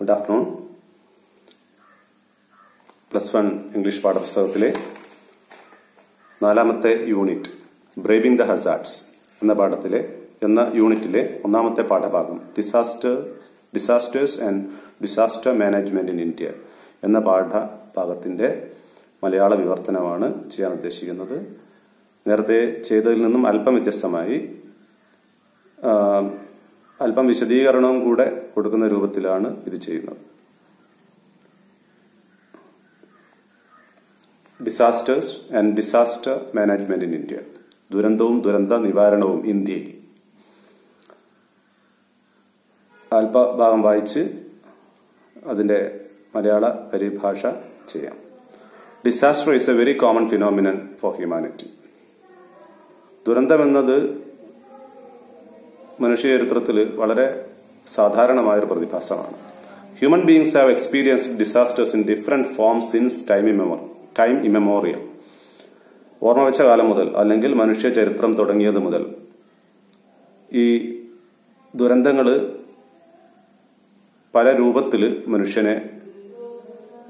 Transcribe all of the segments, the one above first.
Good afternoon plus one English പാഠപുസ്തകത്തിലെ നാലാമത്തെ unit braving the hazards എന്ന പാഠത്തിലെ എന്ന യൂണിറ്റിലെ ഒന്നാമത്തെ പാഠഭാഗം disaster disasters and disaster management in India എന്ന പാഠഭാഗത്തിന്റെ മലയാള വിവർത്തനമാണ് ചെയ്യാൻ ഉദ്ദേശിക്കുന്നത്. നേരത്തെ ചെയ്തതിൽ നിന്നും അല്പം വ്യത്യസ്തമായി അല്പം വിശദീകരണവും കൂടെ കൊടുക്കുന്ന രൂപത്തിലാണ് ഇത് ചെയ്യുന്നത്. Disasters and disaster management in India ദുരന്തവും ദുരന്ത നിവാരണവും ഇന്ത്യയിൽ അല്പഭാഗം വായിച്ച് അതിന്റെ മലയാള പരിഭാഷ ചെയ്യാം. Disaster is a very common phenomenon for humanity ദുരന്തമെന്നത് മനുഷ്യ ചരിത്രത്തിൽ വളരെ സാധാരണമായ ഒരു പ്രതിഭാസമാണ്. Human beings have experienced disasters in different forms since time immemorial time immemorial ഓർമ്മ വെച്ച കാലം മുതൽ അല്ലെങ്കിൽ മനുഷ്യ ചരിത്രം തുടങ്ങിയത് മുതൽ ഈ ദുരന്തങ്ങൾ പല രൂപത്തിൽ മനുഷ്യനെ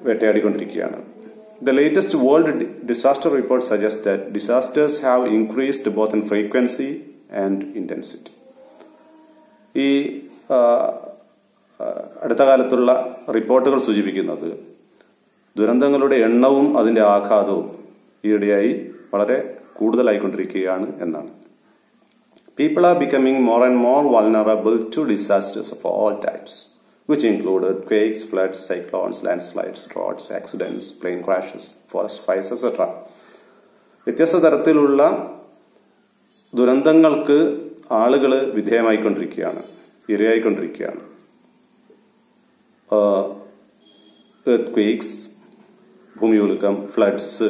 വേട്ടയാടിക്കൊണ്ടിരിക്കുകയാണ്. The latest world disaster report suggest that disasters have increased both in frequency and intensity ഈ അടുത്ത കാലത്തുള്ള റിപ്പോർട്ടുകൾ സൂചിപ്പിക്കുന്നത് ദുരന്തങ്ങളുടെ എണ്ണവും അതിന്റെ ആഘാതവും ഈയിടെയായി വളരെ കൂടുതലായിക്കൊണ്ടിരിക്കുകയാണ് എന്നാണ്. People are becoming more and more vulnerable to disasters of all types which include quakes floods cyclones landslides roads accidents plane crashes forest fires etcetera വ്യത്യസ്ത തരത്തിലുള്ള ദുരന്തങ്ങൾക്ക് ആളുകൾ വിധേയമായിക്കൊണ്ടിരിക്കുകയാണ്. ഇരയായിക്കൊണ്ടിരിക്കുകയാണ് ക്വേക്സ് ഭൂമിയുലുക്കം ഫ്ലഡ്സ്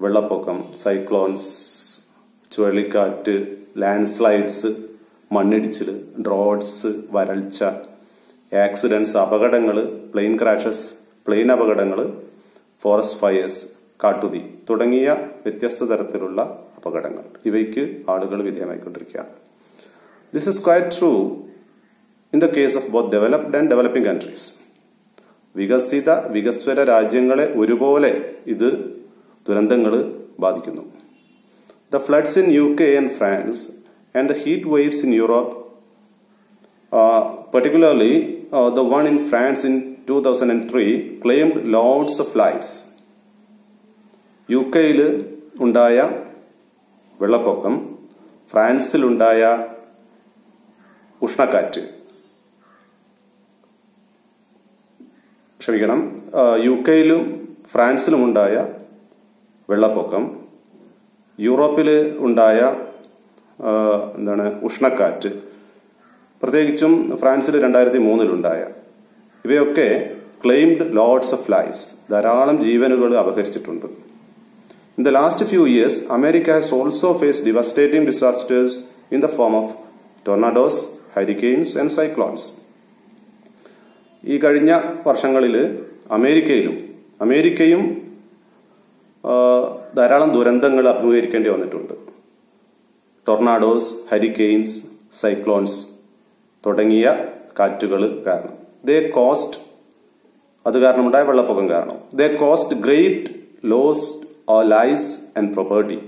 വെള്ളപ്പൊക്കം സൈക്ലോൺസ് ചുഴലിക്കാറ്റ് ലാൻഡ് സ്ലൈഡ്സ് മണ്ണിടിച്ചിൽ ഡ്രോഡ്സ് വരൾച്ച ആക്സിഡൻസ് അപകടങ്ങൾ പ്ലെയിൻ ക്രാഷസ് പ്ലെയിൻ അപകടങ്ങൾ ഫോറസ്റ്റ് ഫയേഴ്സ് കാട്ടുതീ തുടങ്ങിയ വ്യത്യസ്ത തരത്തിലുള്ള അപകടങ്ങൾ. ഇവയ്ക്ക് ആളുകൾ വിധേയമായിക്കൊണ്ടിരിക്കുകയാണ്. This is quite true in the case of both developed and developing countries വികസിത വികസ്വര രാജ്യങ്ങളെ ഒരുപോലെ ഇത് ദുരന്തങ്ങൾ ബാധിക്കുന്നു the floods in U K and France and the heat waves in Europe particularly uh, the one in France in 2003 claimed lots of lives. യു കെയിൽ ഉണ്ടായ വെള്ളപ്പൊക്കം ഫ്രാൻസിലുണ്ടായ ഉഷ്ണക്കാറ്റ്. ക്ഷമിക്കണം. യു കെയിലും ഫ്രാൻസിലും ഉണ്ടായ വെള്ളപ്പൊക്കം യൂറോപ്പിൽ ഉണ്ടായ എന്താണ് ഉഷ്ണക്കാറ്റ് പ്രത്യേകിച്ചും ഫ്രാൻസിൽ രണ്ടായിരത്തി മൂന്നിലുണ്ടായ ഇവയൊക്കെ ക്ലെയിംഡ് ലോഡ്സ് ഓഫ് ലൈഫ്സ് ധാരാളം ജീവനുകൾ അപഹരിച്ചിട്ടുണ്ട്. In the last few years America has also face devastating disasters in the form of tornadoes hurricanes and cyclones ഈ കഴിഞ്ഞ വർഷങ്ങളിൽ അമേരിക്കയിലും അമേരിക്കയും ധാരാളം ദുരന്തങ്ങൾ അഭിമുഖീകരിക്കേണ്ടി വന്നിട്ടുണ്ട്. ടൊർണാഡോസ് ഹരിക്കെയിൻസ് സൈക്ലോൺസ് തുടങ്ങിയ കാറ്റുകൾ കാരണം. ദേ കോസ്റ്റ് അത് കാരണമുണ്ടായ വെള്ളപ്പൊക്കം കാരണം. They caused great loss of lives and property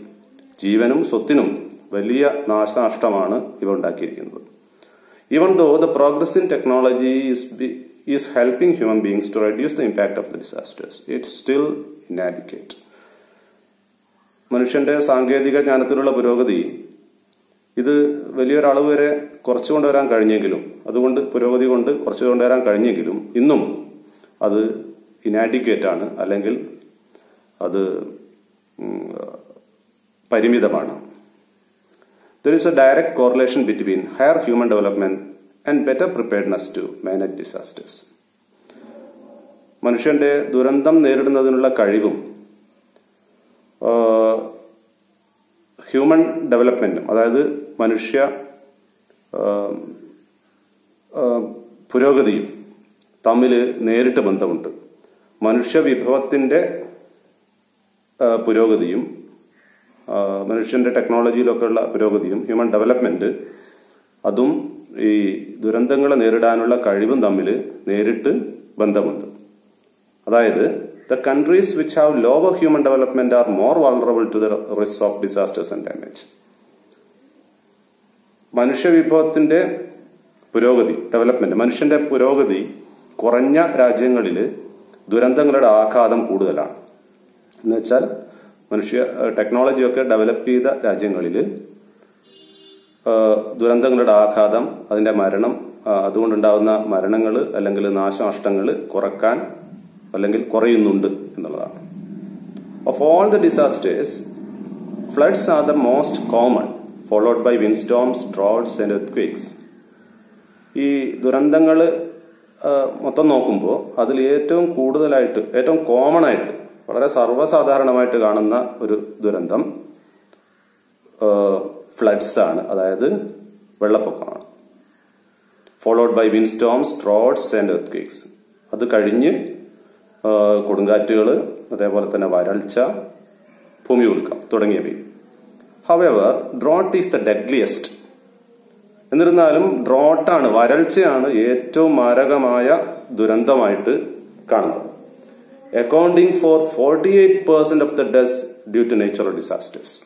ജീവനും സ്വത്തിനും വലിയ നാശനഷ്ടമാണ് ഇവ ഉണ്ടാക്കിയിരിക്കുന്നത്. Even though the progress in technology is helping human beings to reduce the impact of the disasters it's still inadequate. മനുഷ്യന്റെ സാങ്കേതിക ജ്ഞാനത്തിലുള്ള പുരോഗതി ഇത് വലിയൊരളവ് വരെ കുറച്ചു കൊണ്ടുവരാൻ കഴിഞ്ഞെങ്കിലും അതുകൊണ്ട് പുരോഗതി കൊണ്ട് കുറച്ചു കൊണ്ടുവരാൻ കഴിഞ്ഞെങ്കിലും ഇന്നും അത് ഇനാഡിക്കേറ്റ് ആണ് അല്ലെങ്കിൽ അത് പരിമിതമാണ് there is a direct correlation between higher human development and better preparedness to manage disasters മനുഷ്യന്റെ ദുരന്തം നേരിടുന്നതിനുള്ള കഴിവും ഹ്യൂമൻ ഡെവലപ്മെന്റും അതായത് മനുഷ്യ പുരോഗതിയും തമ്മിൽ നേരിട്ട് ബന്ധമുണ്ട്. മനുഷ്യ വിഭവത്തിന്റെ ആ, പുരോഗതിയും മനുഷ്യന്റെ ടെക്നോളജിയിലൊക്കെയുള്ള പുരോഗതിയും ഹ്യൂമൻ ഡെവലപ്മെന്റ് അതും ഈ ദുരന്തങ്ങളെ നേരിടാനുള്ള കഴിവും തമ്മിൽ നേരിട്ട് ബന്ധമുണ്ട്. അതായത് the countries which have lower human development are more vulnerable to the risk of disasters and damage മനുഷ്യവിഭവത്തിന്റെ പുരോഗതി ഡെവലപ്മെന്റ് മനുഷ്യന്റെ പുരോഗതി കുറഞ്ഞ രാജ്യങ്ങളിൽ ദുരന്തങ്ങളുടെ ആഘാതം കൂടുതലാണ്. എന്നുവെച്ചാൽ മനുഷ്യ ടെക്നോളജിയൊക്കെ ഡെവലപ്പ് ചെയ്ത രാജ്യങ്ങളിൽ ദുരന്തങ്ങളുടെ ആഘാതം അതിന്റെ മരണം അതുകൊണ്ടുണ്ടാകുന്ന മരണങ്ങൾ അല്ലെങ്കിൽ നാശനഷ്ടങ്ങൾ കുറയ്ക്കാൻ അല്ലെങ്കിൽ കുറയുന്നുണ്ട് എന്നുള്ളതാണ്. Of all the disasters floods are the most common followed by windstorms droughts and earth ഈ ദുരന്തങ്ങൾ മൊത്തം നോക്കുമ്പോൾ അതിൽ ഏറ്റവും കൂടുതലായിട്ട് ഏറ്റവും കോമൺ ആയിട്ട് വളരെ സർവസാധാരണമായിട്ട് കാണുന്ന ഒരു ദുരന്തം ഫ്ലഡ്സ് ആണ്. അതായത് വെള്ളപ്പൊക്കമാണ്. Followed by windstorms droughts and earthquakes അത് കഴിഞ്ഞ് കൊടുങ്കാറ്റുകൾ അതേപോലെ തന്നെ വരൾച്ച ഭൂമി കുലുക്കം തുടങ്ങിയവയും. However drought is the deadliest എന്നിരുന്നാലും ഡ്രോട്ടാണ് വരൾച്ചയാണ് ഏറ്റവും മാരകമായ ദുരന്തമായിട്ട് കാണുന്നത്. Accounting for forty eight percent of the deaths due to natural disasters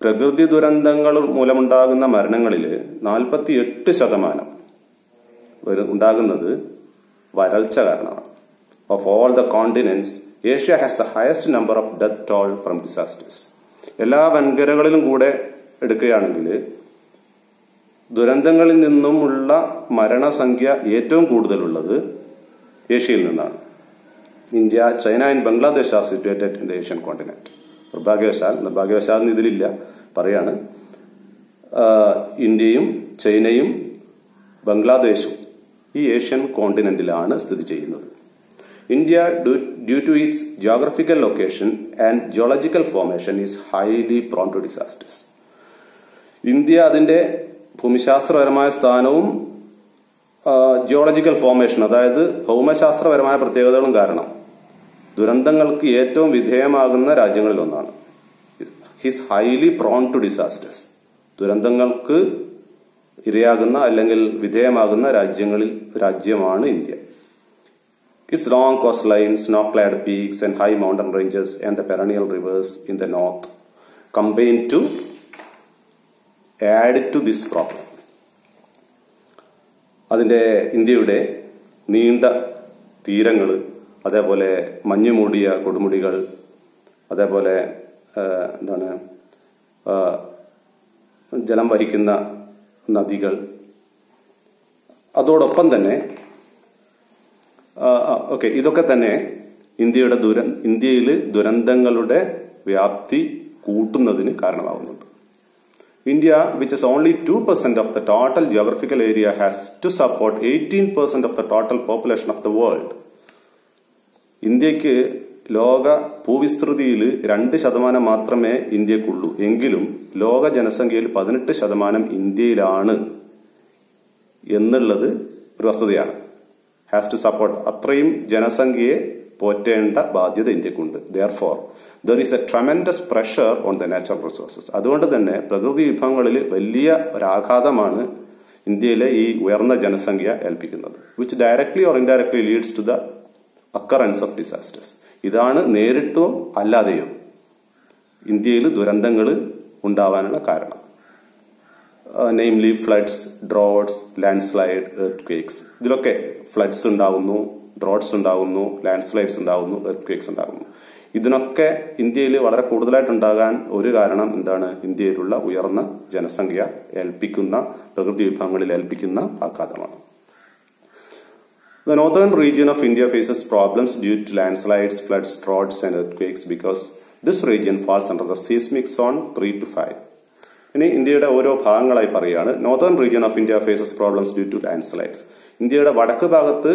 പ്രകൃതി ദുരന്തങ്ങൾ മൂലമുണ്ടാകുന്ന മരണങ്ങളിൽ നാൽപ്പത്തി എട്ട് ശതമാനം ഉണ്ടാകുന്നത് വരൾച്ച കാരണമാണ്. Of all the continents Asia has the highest number of death toll from disasters എല്ലാ വൻകരകളിലും കൂടെ എടുക്കുകയാണെങ്കിൽ ദുരന്തങ്ങളിൽ നിന്നുമുള്ള മരണസംഖ്യ ഏറ്റവും കൂടുതലുള്ളത് ഏഷ്യയിൽ നിന്നാണ്. India China and Bangladesh are situated in the Asian continent നിർഭാഗ്യവശാൽ നിർഭാഗ്യവശാൽ ഇതിലില്ല. പറയാണ് ഇന്ത്യയും ചൈനയും ബംഗ്ലാദേശും ഈ ഏഷ്യൻ കോണ്ടിനെന്റിലാണ് സ്ഥിതി ചെയ്യുന്നത്. India due to its geographical location and geological formation is highly prone to disasters India അതിന്റെ ഭൂമിശാസ്ത്രപരമായ സ്ഥാനവും ജിയോളജിക്കൽ ഫോർമേഷൻ അതായത് ഭൗമശാസ്ത്രപരമായ പ്രത്യേകതകളും കാരണം. ദുരന്തങ്ങൾക്ക് ഏറ്റവും വിധേയമാകുന്ന രാജ്യങ്ങളിൽ ഒന്നാണ്. Is highly prone to disasters ദുരന്തങ്ങൾക്ക് ഇരയാകുന്ന അല്ലെങ്കിൽ വിധേയമാകുന്ന രാജ്യങ്ങളിൽ രാജ്യമാണ് India. Its long coastline snow clad peaks and high mountain ranges and the perennial rivers in the north combine to add to this problem അതിന്റെ ഇന്ത്യയുടെ നീണ്ട തീരങ്ങൾ അതേപോലെ മഞ്ഞു മൂടിയ കൊടുമുടികൾ അതേപോലെ എന്താണ് ജലം വഹിക്കുന്ന നദികൾ. അതോടൊപ്പം തന്നെ ഓക്കെ ഇതൊക്കെ തന്നെ ഇന്ത്യയുടെ ദുര ഇന്ത്യയിൽ ദുരന്തങ്ങളുടെ വ്യാപ്തി കൂട്ടുന്നതിന് കാരണമാവുന്നുണ്ട്. India which is only two percent of the total geographical area has to support eighteen percent of the total population of the world ഇന്ത്യയ്ക്ക് ലോക ഭൂവിസ്തൃതിയിൽ രണ്ട് ശതമാനം മാത്രമേ ഇന്ത്യക്കുള്ളൂ. എങ്കിലും ലോക ജനസംഖ്യയിൽ പതിനെട്ട് ശതമാനം ഇന്ത്യയിലാണ് എന്നുള്ളത് ഒരു വസ്തുതയാണ്. ഹാസ് ടു സപ്പോർട്ട് അത്രയും ജനസംഖ്യയെ പോറ്റേണ്ട ബാധ്യത ഇന്ത്യക്കുണ്ട്. Therefore there is a tremendous pressure on the natural resources അതുകൊണ്ട് തന്നെ പ്രകൃതി വിഭവങ്ങളിൽ വലിയ ഒരാഘാതമാണ് ഇന്ത്യയിലെ ഈ ഉയർന്ന ജനസംഖ്യ ഏൽപ്പിക്കുന്നത് which directly or indirectly leads to the occurrence of disasters ഇതാണ് നേരിട്ടോ അല്ലാതെയോ ഇന്ത്യയിൽ ദുരന്തങ്ങൾ ഉണ്ടാവാനുള്ള കാരണം. Namely floods droughts landslides earthquakes ഇതിലൊക്കെ ഫ്ലഡ്സ് ഉണ്ടാവുന്നു ഡ്രോഡ്സ് ഉണ്ടാവുന്നു ലാൻഡ് സ്ലൈഡ്സ് ഉണ്ടാവുന്നു എർത്ത് ക്വേക്സ് ഉണ്ടാകുന്നു ഇതിനൊക്കെ ഇന്ത്യയിൽ വളരെ കൂടുതലായിട്ടുണ്ടാകാൻ ഒരു കാരണം എന്താണ്? ഇന്ത്യയിലുള്ള ഉയർന്ന ജനസംഖ്യ ഏൽപ്പിക്കുന്ന പ്രകൃതി വിഭവങ്ങളിൽ ഏൽപ്പിക്കുന്ന ആഘാതമാണ്. The northern region of India faces problems due to landslides, floods, droughts, and earthquakes because this region falls under the seismic zone 3 to 5. ഇനി ഇന്ത്യയുടെ ഓരോ ഭാഗങ്ങളായി പറയുകയാണ്. Northern region of India faces problems due to landslides ഇന്ത്യയുടെ വടക്ക് ഭാഗത്ത്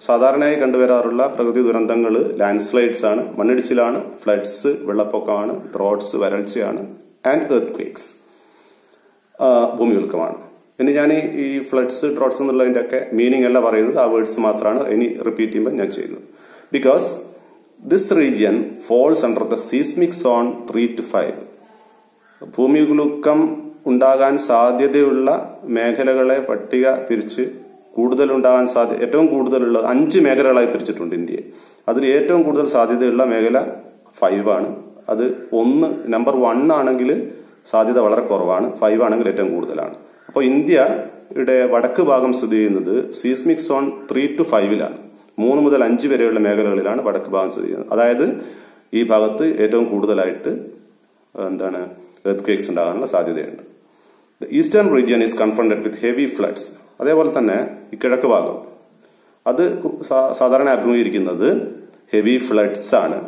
സാധാരണയായി കണ്ടുവരാറുള്ള പ്രകൃതി ദുരന്തങ്ങൾ ലാൻഡ് സ്ലൈഡ്സ് ആണ് മണ്ണിടിച്ചിലാണ് ഫ്ലഡ്സ് വെള്ളപ്പൊക്കമാണ് ഡ്രോട്ട്സ് വരൾച്ചയാണ് ആൻഡ് എർത്ത് ക്വേക്സ് ഭൂമികുലുക്കമാണ് ഇനി ഞാൻ ഈ- ഈ ഫ്ലഡ്സ് ഡ്രോട്ട്സ് എന്നുള്ളതിന്റെ ഒക്കെ മീനിങ് അല്ല പറയുന്നത് ആ വേർഡ്സ് മാത്രമാണ് ഇനി റിപ്പീറ്റ് ചെയ്യുമ്പോൾ ഞാൻ ചെയ്യുന്നത്. Because this region falls under the seismic zone three two five ഭൂമികുലുക്കം ഉണ്ടാകാൻ സാധ്യതയുള്ള മേഖലകളെ പട്ടിക തിരിച്ച് കൂടുതൽ ഉണ്ടാകാൻ സാധ്യത ഏറ്റവും കൂടുതലുള്ള അഞ്ച് മേഖലകളായി തിരിച്ചിട്ടുണ്ട് ഇന്ത്യയെ. അതിൽ ഏറ്റവും കൂടുതൽ സാധ്യതയുള്ള മേഖല ഫൈവ് ആണ് അത് ഒന്ന് നമ്പർ വൺ ആണെങ്കിൽ സാധ്യത വളരെ കുറവാണ്. ഫൈവ് ആണെങ്കിൽ ഏറ്റവും കൂടുതലാണ്. അപ്പോൾ ഇന്ത്യയുടെ വടക്ക് ഭാഗം സ്ഥിതി ചെയ്യുന്നത് സീസ്മിക് സോൺ ത്രീ ടു ഫൈവിലാണ് മൂന്ന് മുതൽ അഞ്ച് വരെയുള്ള മേഖലകളിലാണ് വടക്ക് ഭാഗം സ്ഥിതി ചെയ്യുന്നത്. അതായത് ഈ ഭാഗത്ത് ഏറ്റവും കൂടുതലായിട്ട് എന്താണ് എർത്ത് കേക്സ് ഉണ്ടാകാനുള്ള സാധ്യതയുണ്ട്. The eastern region is confronted with heavy floods അതേപോലെ തന്നെ ഈ കിഴക്ക് ഭാഗം. അത് സാധാരണ അഭിമുഖീകരിക്കുന്നത് ഹെവി ഫ്ലഡ്സ് ആണ്.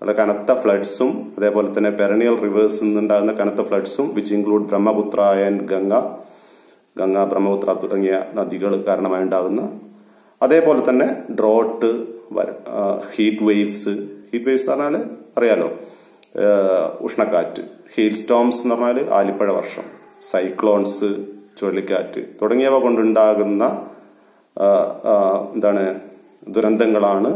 അവിടെ കനത്ത ഫ്ലഡ്സും അതേപോലെ തന്നെ പെരണിയൽ റിവേഴ്സ് നിന്നുണ്ടാകുന്ന കനത്ത ഫ്ലഡ്സും which include Brahmaputra and Ganga Ganga Brahmaputra തുടങ്ങിയ നദികൾ കാരണമായി ഉണ്ടാകുന്ന അതേപോലെ തന്നെ drought heat waves heat waves പറഞ്ഞാൽ അറിയാലോ ഉഷ്ണക്കാറ്റ് ഹീൽ സ്റ്റോംസ് എന്ന് പറഞ്ഞാൽ ആലിപ്പഴ വർഷം സൈക്ലോൺസ് ചുഴലിക്കാറ്റ് തുടങ്ങിയവ കൊണ്ടുണ്ടാകുന്ന എന്താണ് ദുരന്തങ്ങളാണ്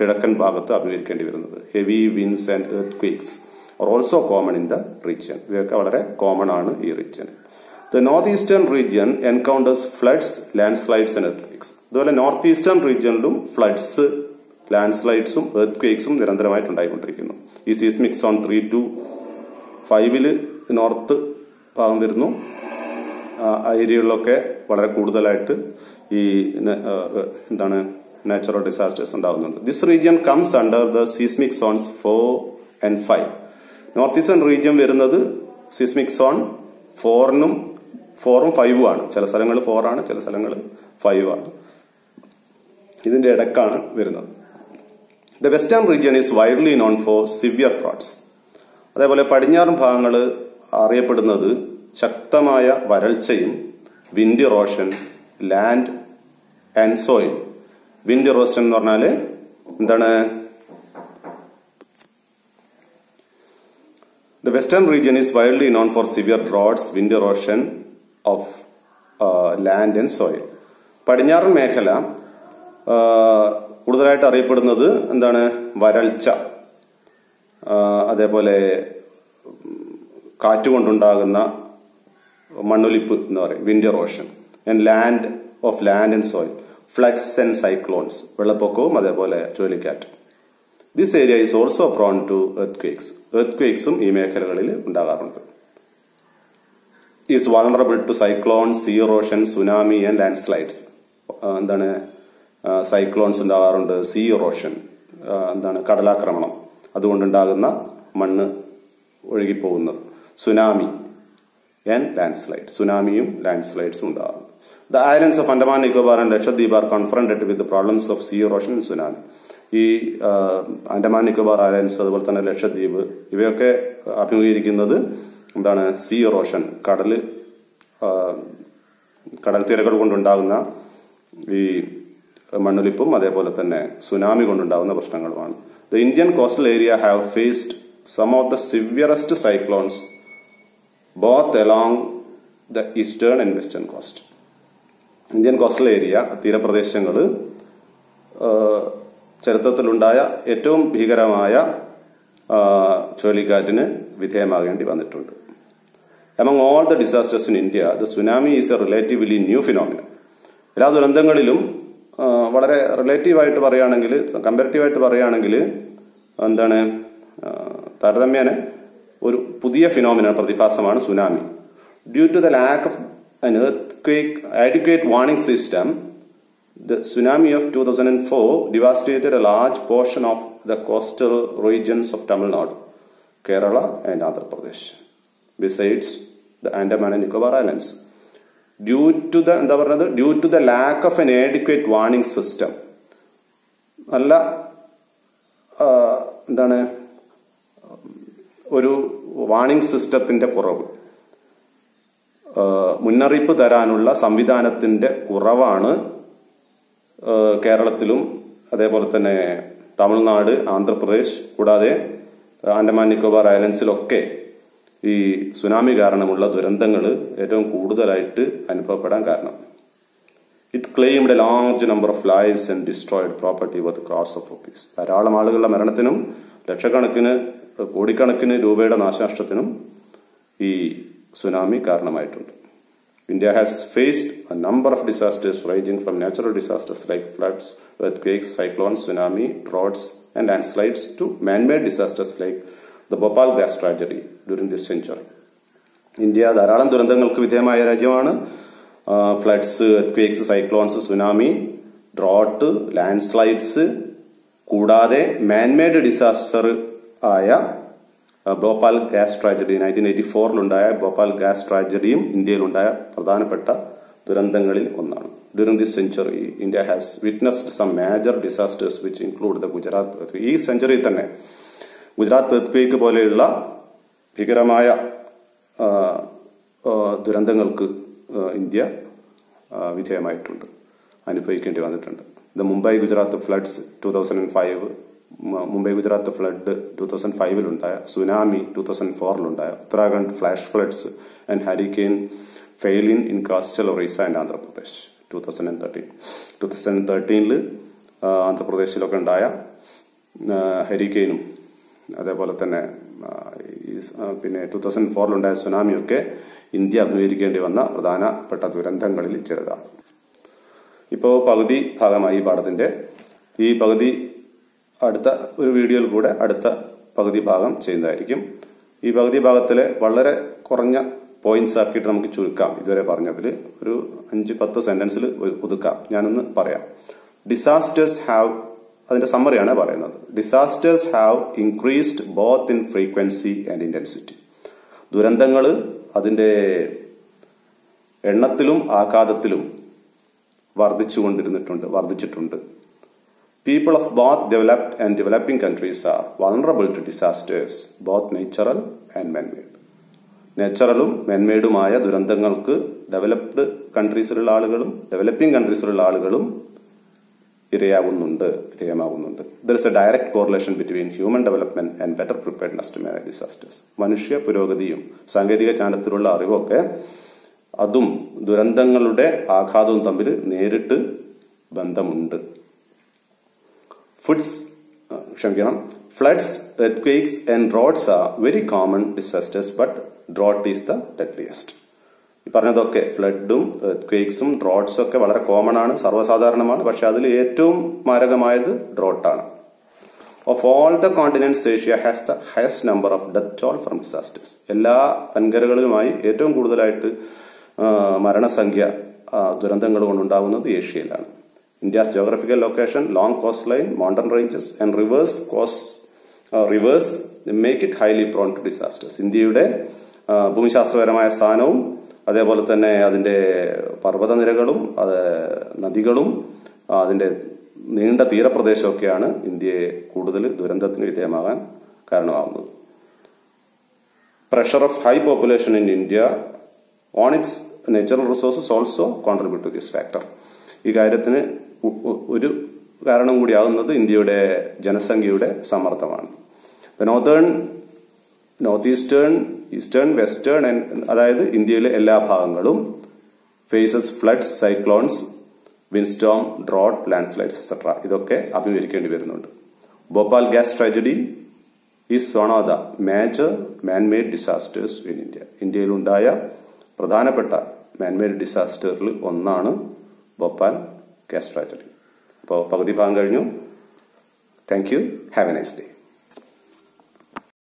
കിഴക്കൻ ഭാഗത്ത് അഭിമുഖീകരിക്കേണ്ടി വരുന്നത്. Heavy winds and earthquakes are also common in the region ഇവയൊക്കെ വളരെ കോമൺ ആണ് ഈ region the north eastern region encounters floods landslides and earthquakes അതുപോലെ നോർത്ത് ഈസ്റ്റേൺ റീജിയനിലും ഫ്ലഡ്സ് ലാൻഡ് സ്ലൈഡ്സും എർത്ത് ക്വേക്സും നിരന്തരമായിട്ട് ഉണ്ടായിക്കൊണ്ടിരിക്കുന്നു. ഈ സീസ്മിക് സോൺ ത്രീ ടു ഫൈവിൽ നോർത്ത് ഭാഗം വരുന്നു. ഏരിയകളിലൊക്കെ വളരെ കൂടുതലായിട്ട് ഈ എന്താണ് നാച്ചുറൽ ഡിസാസ്റ്റേഴ്സ് ഉണ്ടാകുന്നുണ്ട് this region comes under the seismic zones four and five north eastern region വരുന്നത് സീസ്മിക് സോൺ ഫോറിനും ഫോറും ഫൈവും ആണ്. ചില സ്ഥലങ്ങൾ ഫോറാണ് ചില സ്ഥലങ്ങൾ ഫൈവ് ആണ്. ഇതിന്റെ ഇടക്കാണ് വരുന്നത്. The western region is widely known for severe droughts അതേപോലെ പടിഞ്ഞാറൻ ഭാഗങ്ങൾ അറിയപ്പെടുന്നത് ശക്തമായ വരൾച്ചയും wind erosion land and soil. Wind erosion എന്ന് പറഞ്ഞാൽ എന്താണ്? The western region is widely known for severe droughts wind erosion of land and soil പടിഞ്ഞാറൻ മേഖല കൂടുതലായിട്ട് അറിയപ്പെടുന്നത് എന്താണ്? വരൾച്ച. അതേപോലെ കാറ്റുകൊണ്ടുണ്ടാകുന്ന മണ്ണൊലിപ്പ് എന്ന് പറയും wind erosion and land of land and soil floods and cyclones വെള്ളപ്പൊക്കവും അതേപോലെ ചുഴലിക്കാറ്റ്. This area is also prone to earthquakes earth ക്വേക്സും ഈ മേഖലകളിൽ ഉണ്ടാകാറുണ്ട്. Is vulnerable to cyclone sea erosion tsunami and landslides എന്താണ്? സൈക്ലോൺസ് ഉണ്ടാകാറുണ്ട് സീ റോഷൻ എന്താണ്? കടലാക്രമണം. അതുകൊണ്ടുണ്ടാകുന്ന മണ്ണ് ഒഴുകിപ്പോകുന്നത്. സുനാമി ആൻഡ് ലാൻഡ് സ്ലൈഡ് സുനാമിയും ലാൻഡ് സ്ലൈഡ്സും ഉണ്ടാകും the islands of Andaman Nicobar and Lakshadweep are confronted with problems of sea erosion tsunami ഈ അൻഡമാൻ നിക്കോബാർ ഐലൻഡ്സ് അതുപോലെ തന്നെ ലക്ഷദ്വീപ് ഇവയൊക്കെ അഭിമുഖീകരിക്കുന്നത് എന്താണ്? സീ റോഷൻ കടൽ കടൽ തിരകൾ കൊണ്ടുണ്ടാകുന്ന ഈ മണ്ണൊലിപ്പും അതേപോലെ തന്നെ സുനാമി കൊണ്ടുണ്ടാകുന്ന പ്രശ്നങ്ങളുമാണ്. The Indian coastal area have faced some of the severest cyclones both along the eastern and western coast Indian coastal area തീരപ്രദേശങ്ങൾ ചരിത്രത്തിലുണ്ടായ ഏറ്റവും ഭീകരമായ ചുഴലിക്കാറ്റിന് വിധേയമാകേണ്ടി വന്നിട്ടുണ്ട്. Among all the disasters in India the tsunami is a relatively new phenomena എല്ലാ ദുരന്തങ്ങളിലും വളരെ റിലേറ്റീവായിട്ട് പറയുകയാണെങ്കിൽ കമ്പാരിറ്റീവായിട്ട് പറയുകയാണെങ്കിൽ എന്താണ് താരതമ്യേന ഒരു പുതിയ ഫിനോമിന പ്രതിഭാസമാണ് tsunami due to the lack of an earthquake adequate warning system the tsunami of two thousand and four devastated a large portion of the coastal regions of Tamil Nadu Kerala and Andhra Pradesh besides the Andaman and Nicobar islands due to the എന്താ പറയുന്നത് due to the lack of an adequate warning system നല്ല എന്താണ്? ഒരു warning സിസ്റ്റത്തിന്റെ കുറവ്. മുന്നറിയിപ്പ് തരാനുള്ള സംവിധാനത്തിന്റെ കുറവാണ്. കേരളത്തിലും അതേപോലെ തന്നെ തമിഴ്നാട് ആന്ധ്രാപ്രദേശ് കൂടാതെ ആൻഡമാൻ നിക്കോബാർ ഐലൻഡ്സിലൊക്കെ ഈ സുനാമി കാരണമുള്ള ദുരന്തങ്ങൾ ഏറ്റവും കൂടുതലായിട്ട് അനുഭവപ്പെടാൻ കാരണം. It claimed a large number of lives and destroyed property with crores of rupees ധാരാളം ആളുകളുടെ മരണത്തിനും ലക്ഷക്കണക്കിന് കോടിക്കണക്കിന് രൂപയുടെ നാശനഷ്ടത്തിനും ഈ സുനാമി കാരണമായിട്ടുണ്ട് India has faced a number of disasters raising from natural disasters like floods earthquakes, cyclones, tsunami, droughts, and landslides to man-made disasters like the Bhopal gas tragedy during this century. India ധാരാളം ദുരന്തങ്ങൾക്ക് വിധേയമായ രാജ്യമാണ് floods earthquakes cyclones tsunami drought landslides കൂടാതെ man-made disaster ആയ Bhopal gas tragedy nineteen eighty ഫോറിലുണ്ടായ Bhopal gas ട്രാജഡിയും ഇന്ത്യയിലുണ്ടായ പ്രധാനപ്പെട്ട ദുരന്തങ്ങളിൽ ഒന്നാണ്. During this century India has witnessed some major disasters which include the Gujarat ഈ സെഞ്ചുറിയിൽ തന്നെ ഗുജറാത്ത് എർത്ത് പോലെയുള്ള ഭീകരമായ ദുരന്തങ്ങൾക്ക് ഇന്ത്യ വിധേയമായിട്ടുണ്ട് അനുഭവിക്കേണ്ടി വന്നിട്ടുണ്ട്. The Mumbai Gujarat floods two thousand and five Mumbai Gujarat flood two thousand ഫൈവിലുണ്ടായ സുനാമി ടു തൗസൻഡ് ഫോറിലുണ്ടായ Uttarakhand flash floods and hurricane Phailin in coastal Orissa and Andhra Pradesh two thousand and thirteen. Two thousand തേർട്ടീനിൽ ആന്ധ്രാപ്രദേശിലൊക്കെ ഉണ്ടായ ഹരിക്കെയിനും അതേപോലെ തന്നെ പിന്നെ ടു തൗസൻഡ് ഫോറിലുണ്ടായ സുനാമിയൊക്കെ ഇന്ത്യ അഭിമുഖീകരിക്കേണ്ടി വന്ന പ്രധാനപ്പെട്ട ദുരന്തങ്ങളിൽ ചിലതാണ്. ഇപ്പോൾ പകുതി ഭാഗമായി ഈ പാഠത്തിന്റെ. ഈ പകുതി അടുത്ത ഒരു വീഡിയോയിൽ കൂടെ അടുത്ത പകുതി ഭാഗം ചെയ്യുന്നതായിരിക്കും. ഈ പകുതി ഭാഗത്തിലെ വളരെ കുറഞ്ഞ പോയിന്റ്സ് ആക്കിയിട്ട് നമുക്ക് ചുരുക്കാം. ഇതുവരെ പറഞ്ഞതിൽ ഒരു അഞ്ച് പത്ത് സെന്റൻസിൽ ഒതുക്കാം. ഞാനൊന്ന് പറയാം. ഡിസാസ്റ്റേഴ്സ് ഹാവ് അതിന്റെ സമ്മറിയാണ് പറയുന്നത്. Disasters have increased both in frequency and intensity ദുരന്തങ്ങൾ അതിന്റെ എണ്ണത്തിലും ആഘാതത്തിലും വർദ്ധിച്ചുകൊണ്ടിരുന്നിട്ടുണ്ട് വർദ്ധിച്ചിട്ടുണ്ട്. People of both developed and developing countries are vulnerable to disasters both and man-made. നാച്ചുറലും മെൻമെയ്ഡുമായ ദുരന്തങ്ങൾക്ക് ഡെവലപ്ഡ് കൺട്രീസിലുള്ള ആളുകളും ഡെവലപ്പിംഗ് കൺട്രീസിലുള്ള ആളുകളും ഇരയാകുന്നുണ്ട് വിധേയമാകുന്നുണ്ട് there is a direct correlation between human development and better preparedness to manage disasters മനുഷ്യ പുരോഗതിയും സാങ്കേതിക ജ്ഞാനത്തിലുള്ള അറിവൊക്കെ അതും ദുരന്തങ്ങളുടെ ആഘാതവും തമ്മിൽ നേരിട്ട് ബന്ധമുണ്ട്. ഫുഡ്സ് ക്ഷമിക്കണം floods earth and droughts are very common disasters but drought is the deadliest ഈ പറഞ്ഞതൊക്കെ ഫ്ലഡും ക്വേക്സും ഡ്രോട്ട്സും ഒക്കെ വളരെ കോമൺ ആണ് സർവസാധാരണമാണ് പക്ഷെ അതിൽ ഏറ്റവും മാരകമായത് ഡ്രോട്ടാണ് of all the continents Asia has the highest number of death toll from disasters എല്ലാ വൻകരകളിലുമായി ഏറ്റവും കൂടുതലായിട്ട് മരണസംഖ്യ ദുരന്തങ്ങൾ കൊണ്ടുണ്ടാകുന്നത് ഏഷ്യയിലാണ്. India's geographical location long coast line mountain ranges and rivers coast rivers make it highly prone to disasters ഇന്ത്യയുടെ ഭൂമിശാസ്ത്രപരമായ സ്ഥാനവും അതേപോലെ തന്നെ അതിന്റെ പർവതനിരകളും അത് നദികളും അതിന്റെ നീണ്ട തീരപ്രദേശമൊക്കെയാണ് ഇന്ത്യയെ കൂടുതൽ ദുരന്തത്തിന് വിധേയമാകാൻ കാരണമാകുന്നത്. Pressure of high population in India on its natural resources also contribute to this factor ഈ കാര്യത്തിന് ഒരു കാരണം കൂടിയാവുന്നത് ഇന്ത്യയുടെ ജനസംഖ്യയുടെ സമ്മർദ്ദമാണ്. Northern north eastern eastern western അതായത് ഇന്ത്യയിലെ എല്ലാ ഭാഗങ്ങളും faces floods cyclones windstorm drought landslides etcetera ഇതൊക്കെ അഭിമുഖീകരിക്കേണ്ടി വരുന്നുണ്ട്. Bhopal gas tragedy is one of the major manmade disasters in India ഇന്ത്യയിലുണ്ടായ പ്രധാനപ്പെട്ട മാൻമെയ്ഡ് ഡിസാസ്റ്ററിൽ ഒന്നാണ് ഭോപ്പാൽ ഗ്യാസ് ട്രാജഡി അപ്പോൾ പകുതി ഭാഗം കഴിഞ്ഞു. Thank you have a nice day